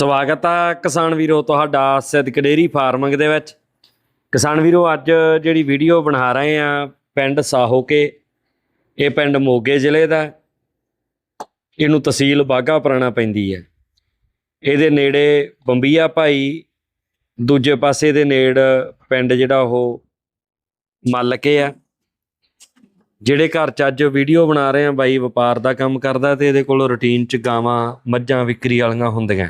ਸਵਾਗਤ ਆ ਕਿਸਾਨ ਵੀਰੋ, ਤੁਹਾਡਾ ਸਿੱਧਕ ਡੇਰੀ ਫਾਰਮਿੰਗ ਦੇ ਵਿੱਚ। ਕਿਸਾਨ ਵੀਰੋ, ਅੱਜ ਜਿਹੜੀ ਵੀਡੀਓ ਬਣਾ ਰਹੇ ਆ ਪਿੰਡ ਸਾਹੋਕੇ, ਇਹ ਪਿੰਡ ਮੋਗੇ ਜ਼ਿਲ੍ਹੇ ਦਾ। ਇਹਨੂੰ ਤਹਿਸੀਲ ਬਾਗਾ ਪੁਰਾਣਾ ਪੈਂਦੀ ਹੈ। ਇਹਦੇ ਨੇੜੇ ਬੰਬੀਆ ਭਾਈ, ਦੂਜੇ ਪਾਸੇ ਦੇ ਨੇੜ ਪਿੰਡ ਜਿਹੜਾ ਉਹ ਮੱਲਕੇ ਆ। ਜਿਹੜੇ ਘਰ ਚ ਅੱਜ ਵੀਡੀਓ ਬਣਾ ਰਹੇ ਆ, ਬਾਈ ਵਪਾਰ ਦਾ ਕੰਮ ਕਰਦਾ ਤੇ ਇਹਦੇ ਕੋਲ ਰੁਟੀਨ ਚ ਗਾਵਾਂ, ਮੱਝਾਂ, ਵਿਕਰੀ ਵਾਲੀਆਂ ਹੁੰਦੀਆਂ।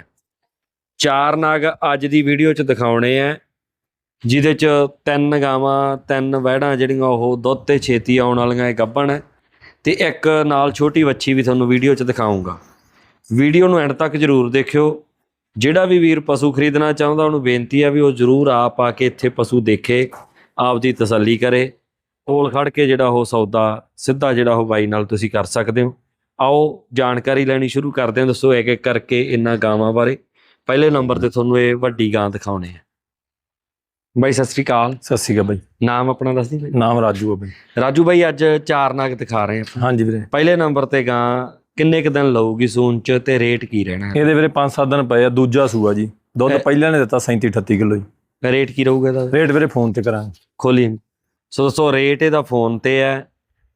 ਚਾਰ ਨਾਗ ਅੱਜ ਦੀ ਵੀਡੀਓ ਚ ਦਿਖਾਉਣੇ ਆ, ਜਿਹਦੇ ਚ ਤਿੰਨ ਗਾਵਾਂ, ਤਿੰਨ ਵਹਿੜਾਂ ਜਿਹੜੀਆਂ ਉਹ ਦੁੱਧ ਤੇ ਛੇਤੀ ਆਉਣ ਵਾਲੀਆਂ ਇਹ ਗੱਭਣ ਹੈ ਤੇ ਇੱਕ ਨਾਲ ਛੋਟੀ ਵੱਛੀ ਵੀ ਤੁਹਾਨੂੰ ਵੀਡੀਓ ਚ ਦਿਖਾਉਂਗਾ ਵੀਡੀਓ ਨੂੰ ਐਂਡ ਤੱਕ ਜਰੂਰ ਦੇਖਿਓ। ਜਿਹੜਾ ਵੀ ਵੀਰ ਪਸ਼ੂ ਖਰੀਦਣਾ ਚਾਹੁੰਦਾ, ਉਹਨੂੰ ਬੇਨਤੀ ਹੈ ਵੀ ਉਹ ਜਰੂਰ ਆਪ ਆ ਕੇ ਇੱਥੇ ਪਸ਼ੂ ਦੇਖੇ ਆਪ ਦੀ ਤਸੱਲੀ ਕਰੇ। ਕੋਲ ਖੜ ਕੇ ਜਿਹੜਾ ਉਹ ਸੌਦਾ, ਸਿੱਧਾ ਜਿਹੜਾ ਉਹ ਬਾਈ ਨਾਲ ਤੁਸੀਂ ਕਰ ਸਕਦੇ ਹੋ। ਆਓ, ਜਾਣਕਾਰੀ ਲੈਣੀ ਸ਼ੁਰੂ ਕਰਦੇ ਹਾਂ। ਦੱਸੋ ਇੱਕ ਇੱਕ ਕਰਕੇ ਇਹਨਾਂ ਗਾਵਾਂ ਬਾਰੇ। ਪਹਿਲੇ ਨੰਬਰ ਤੇ ਤੁਹਾਨੂੰ ਇਹ ਵੱਡੀ ਗਾਂ ਦਿਖਾਉਣੇ ਆ। ਬਾਈ ਸਤਿ ਸ੍ਰੀ ਅਕਾਲ। ਸਤਿ ਸ਼੍ਰੀ ਅਕਾਲ ਬਾਈ। ਨਾਮ ਆਪਣਾ ਦੱਸ ਦਿਓ ਨਾਮ ਰਾਜੂ ਆ ਬਾਈ। ਰਾਜੂ ਬਾਈ ਅੱਜ ਚਾਰ ਨਗ ਦਿਖਾ ਰਹੇ ਆ ਹਾਂਜੀ ਵੀਰੇ। ਪਹਿਲੇ ਨੰਬਰ ਤੇ ਗਾਂ ਕਿੰਨੇ ਕੁ ਦਿਨ ਲਊਗੀ ਸੂਨ ਚ ਤੇ ਰੇਟ ਕੀ ਰਹਿਣਾ? ਇਹਦੇ ਵੀਰੇ 5-7 ਦਿਨ ਪਏ ਆ ਦੂਜਾ ਸੂਆ ਜੀ। ਦੁੱਧ ਪਹਿਲਾਂ ਨੇ ਦਿੱਤਾ 37-38 ਕਿਲੋ ਜੀ। ਰੇਟ ਕੀ ਰਹੂਗਾ ਇਹਦਾ? ਰੇਟ ਵੀਰੇ ਫੋਨ ਤੇ ਕਰਾਂਗੇ। ਖੋਲੀ ਸੋ ਦੋਸਤੋ ਰੇਟ ਇਹਦਾ ਫੋਨ ਤੇ ਹੈ।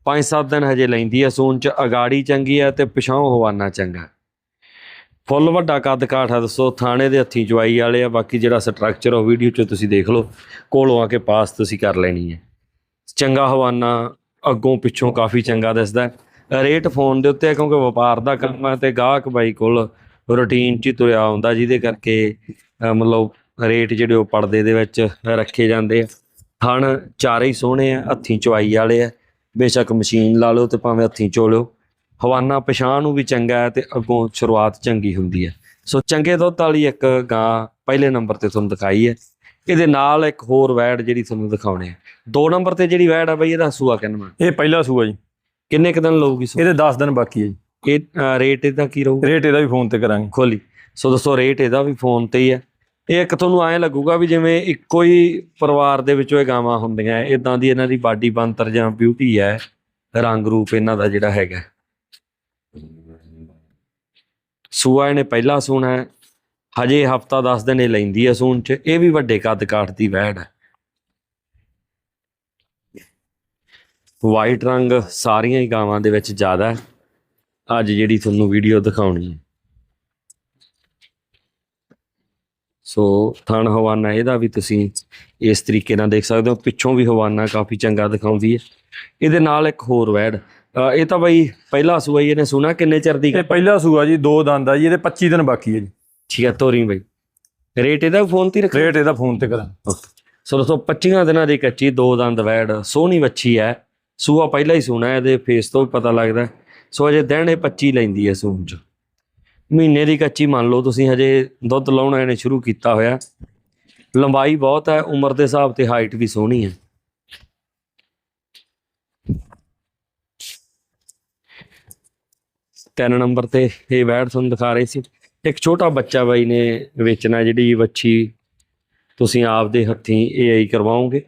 5-7 ਦਿਨ ਹਜੇ ਲੈਂਦੀ ਹੈ ਸੂਨ ਚ। ਅਗਾੜੀ ਚੰਗੀ ਹੈ ਤੇ ਪਿਛਾਂਹ ਹਵਾਨਾ ਚੰਗਾ। ਫੁੱਲ ਵੱਡਾ ਕੱਦ ਕਾਠ ਆ ਦੱਸੋ, ਥਾਣੇ ਦੇ ਹੱਥੀਂ ਜਵਾਈ ਵਾਲੇ ਆ, ਬਾਕੀ ਜਿਹੜਾ ਸਟਰਕਚਰ ਉਹ ਵੀਡੀਓ 'ਚ ਤੁਸੀਂ ਦੇਖ ਲਓ, ਕੋਲੋਂ ਆ ਕੇ ਪਾਸ ਤੁਸੀਂ ਕਰ ਲੈਣੀ ਹੈ। ਚੰਗਾ ਹਵਾਨਾ, ਅੱਗੋਂ ਪਿੱਛੋਂ ਕਾਫੀ ਚੰਗਾ ਦਿਸਦਾ ਰੇਟ ਫੋਨ ਦੇ ਉੱਤੇ ਕਿਉਂਕਿ ਵਪਾਰ ਦਾ ਕੰਮ ਹੈ ਤੇ ਗਾਹਕ ਬਾਈ ਕੋਲ ਰੂਟੀਨ 'ਚ ਹੀ ਤੁਰਿਆ ਆਉਂਦਾ ਜਿਹਦੇ ਕਰਕੇ ਮਤਲਬ ਰੇਟ ਜਿਹੜੇ ਉਹ ਪਰਦੇ ਦੇ ਵਿੱਚ ਰੱਖੇ ਜਾਂਦੇ ਆ। ਥਣ ਚਾਰੇ ਹੀ ਸੋਹਣੇ ਆ, ਹੱਥੀਂ ਚਵਾਈ ਵਾਲੇ ਆ। ਬੇਸ਼ੱਕ ਮਸ਼ੀਨ ਲਾ ਲਓ ਤੇ ਭਾਵੇਂ ਹੱਥੀਂ ਚੋ ਲਿਓ। ਹਵਾਨਾ ਪਛਾਣ ਨੂੰ ਵੀ ਚੰਗਾ ਹੈ ਤੇ ਅੱਗੋਂ ਸ਼ੁਰੂਆਤ ਚੰਗੀ ਹੁੰਦੀ ਹੈ। ਸੋ ਚੰਗੇ ਦੁੱਧ ਵਾਲੀ ਇੱਕ ਗਾਂ ਪਹਿਲੇ ਨੰਬਰ ਤੇ ਤੁਹਾਨੂੰ ਦਿਖਾਈ ਹੈ। ਇਹਦੇ ਨਾਲ ਇੱਕ ਹੋਰ ਵੈੜ ਜਿਹੜੀ ਤੁਹਾਨੂੰ ਦਿਖਾਉਣੇ ਆ। ਦੋ ਨੰਬਰ ਤੇ ਜਿਹੜੀ ਵੈੜ ਆ ਬਈ ਇਹਦਾ ਸੂਆ ਕਿੰਨਾ ਇਹ ਪਹਿਲਾ ਸੂਆ ਜੀ। ਕਿੰਨੇ ਕੁ ਦਿਨ ਲਊਗੀ ਸੋ ਇਹਦੇ 10 ਦਿਨ ਬਾਕੀ ਹੈ ਜੀ। ਇਹ ਰੇਟ ਇਹਦਾ ਕੀ ਰਹੂ ਰੇਟ ਇਹਦਾ ਵੀ ਫੋਨ ਤੇ ਕਰਾਂਗੇ। ਖੋਲੀ। ਸੋ ਦੋਸਤੋ ਰੇਟ ਇਹਦਾ ਵੀ ਫੋਨ ਤੇ ਹੀ ਹੈ। ਇਹ ਇੱਕ ਤੁਹਾਨੂੰ ਐਂ ਲੱਗੂਗਾ ਵੀ ਜਿਵੇਂ ਇੱਕੋ ਹੀ ਪਰਿਵਾਰ ਦੇ ਵਿੱਚੋਂ ਇਹ ਗਾਵਾਂ ਹੁੰਦੀਆਂ ਇਦਾਂ ਦੀ ਇਹਨਾਂ ਦੀ ਬਾਡੀ ਬੰਤਰ ਜਾਂ ਬਿਊਟੀ ਹੈ ਰੰਗ ਰੂਪ ਇਹਨਾਂ ਦਾ ਜਿਹੜਾ ਹੈਗਾ। ਸੂਆ ਇਹਨੇ ਪਹਿਲਾ ਸੂਣਾ ਹੈ। ਹਜੇ ਹਫਤਾ 10 ਦਿਨ ਇਹ ਲੈਂਦੀ ਹੈ ਸੂਣ ਚ। ਇਹ ਵੀ ਵੱਡੇ ਕੱਦ ਕਾਠ ਦੀ ਵਹਿੜ ਹੈ। ਵਾਈਟ ਰੰਗ ਸਾਰੀਆਂ ਹੀ ਗਾਵਾਂ ਦੇ ਵਿੱਚ ਜ਼ਿਆਦਾ ਹੈ। ਅੱਜ ਜਿਹੜੀ ਤੁਹਾਨੂੰ ਵੀਡੀਓ ਦਿਖਾਉਣੀ ਹੈ। ਸੋ ਥਣ ਹਵਾਨਾ ਇਹਦਾ ਵੀ ਤੁਸੀਂ ਇਸ ਤਰੀਕੇ ਨਾਲ ਦੇਖ ਸਕਦੇ ਹੋ। ਪਿੱਛੋਂ ਵੀ ਹਵਾਨਾ ਕਾਫੀ ਚੰਗਾ ਦਿਖਾਉਂਦੀ ਹੈ। ਇਹਦੇ ਨਾਲ ਇੱਕ ਹੋਰ ਵੈੜ ਇਹ ਤਾਂ ਬਈ ਪਹਿਲਾ ਸੂਆ ਹੀ ਇਹਨੇ ਸੁਣਾ ਕਿੰਨੇ ਚਿਰ ਦੀ ਇਹ ਪਹਿਲਾ ਸੂਆ ਜੀ ਦੋ ਦੰਦ ਆ ਜੀ ਇਹਦੇ 25 ਦਿਨ ਬਾਕੀ ਹੈ ਜੀ। ਠੀਕ ਹੈ ਤੋਰੀ ਬਈ। ਰੇਟ ਇਹਦਾ ਫੋਨ ਤੇ ਰੱਖ? ਰੇਟ ਇਹਦਾ ਫੋਨ ਤੇ ਕਰਾਂਗੇ ਸੋ ਦੋਸਤੋ 25 ਦਿਨਾਂ ਦੀ ਕੱਚੀ ਦੋ ਦੰਦ ਵੈੜ ਸੋਹਣੀ ਵੱਛੀ ਹੈ। ਸੂਆ ਪਹਿਲਾਂ ਹੀ ਸੁਣਾ ਇਹਦੇ ਫੇਸ ਤੋਂ ਪਤਾ ਲੱਗਦਾ। ਸੋ ਅਜੇ ਦਿਨ ਇਹ 25 ਲੈਂਦੀ ਹੈ ਸੂਨ ਚ। ਮਹੀਨੇ ਦੀ ਕੱਚੀ ਮੰਨ ਲਓ ਤੁਸੀਂ ਹਜੇ ਦੁੱਧ ਲਾਉਣਾ ਇਹਨੇ ਸ਼ੁਰੂ ਕੀਤਾ ਹੋਇਆ। ਲੰਬਾਈ ਬਹੁਤ ਹੈ ਉਮਰ ਦੇ ਹਿਸਾਬ ਤੇ ਹਾਈਟ ਵੀ ਸੋਹਣੀ ਹੈ। ਤਿੰਨ ਨੰਬਰ ਤੇ ਇਹ ਵੈੜ ਤੁਹਾਨੂੰ ਦਿਖਾ ਰਹੇ ਸੀ। ਇੱਕ ਛੋਟਾ ਬੱਚਾ ਬਾਈ ਨੇ ਵੇਚਣਾ ਜਿਹੜੀ ਵੱਛੀ ਤੁਸੀਂ ਆਪਦੇ ਹੱਥੀਂ ਏਆਈ ਕਰਵਾਓਗੇ।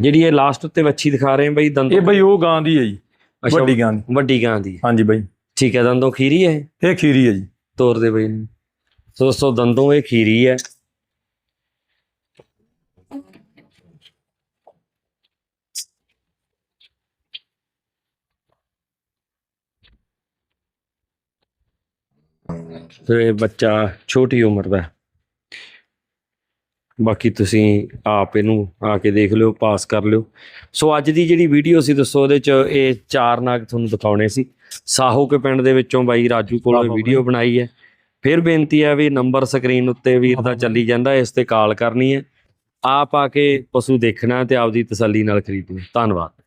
ਜਿਹੜੀ ਇਹ ਲਾਸਟ ਉੱਤੇ ਵੱਛੀ ਦਿਖਾ ਰਹੇ ਬਈ ਦੰਦੋਂ? ਇਹ ਬਈ ਉਹ ਗਾਂ ਦੀ ਹੈ ਜੀ ਵੱਡੀ ਗਾਂ ਦੀ। ਵੱਡੀ ਗਾਂ ਦੀ। ਹਾਂਜੀ ਬਈ। ਠੀਕ ਹੈ ਦੰਦੋਂ ਖੀਰੀ ਹੈ ਇਹ? ਖੀਰੀ ਹੈ ਜੀ। ਤੋਰ ਦੇ ਬਈ। ਨੂੰ। ਸੋ ਦੋਸਤੋ ਦੰਦੋਂ ਇਹ ਖੀਰੀ ਹੈ। ਤੇ ਬੱਚਾ ਛੋਟੀ ਉਮਰ ਦਾ। ਬਾਕੀ ਤੁਸੀਂ ਆਪ ਇਹਨੂੰ ਆ ਕੇ ਦੇਖ ਲਿਓ ਪਾਸ ਕਰ ਲਿਓ। ਸੋ ਅੱਜ ਦੀ ਜਿਹੜੀ ਵੀਡੀਓ ਸੀ ਦੱਸੋ ਉਹਦੇ ਚ ਇਹ ਚਾਰ ਨਾਗ ਤੁਹਾਨੂੰ ਦਿਖਾਉਣੇ ਸੀ। ਸਾਹੋ ਕੇ ਪਿੰਡ ਦੇ ਵਿੱਚੋਂ ਬਾਈ ਰਾਜੂ ਕੋਲੋਂ ਵੀਡੀਓ ਬਣਾਈ ਹੈ। ਫਿਰ ਬੇਨਤੀ ਹੈ ਵੀ ਨੰਬਰ ਸਕਰੀਨ ਉੱਤੇ ਵੀਰ ਦਾ ਚੱਲੀ ਜਾਂਦਾ ਇਸ ਤੇ ਕਾਲ ਕਰਨੀ ਹੈ। ਆਪ ਆ ਕੇ ਪਸ਼ੂ ਦੇਖਣਾ ਤੇ ਆਪਦੀ ਤਸੱਲੀ ਨਾਲ ਖਰੀਦਣਾ ਧੰਨਵਾਦ।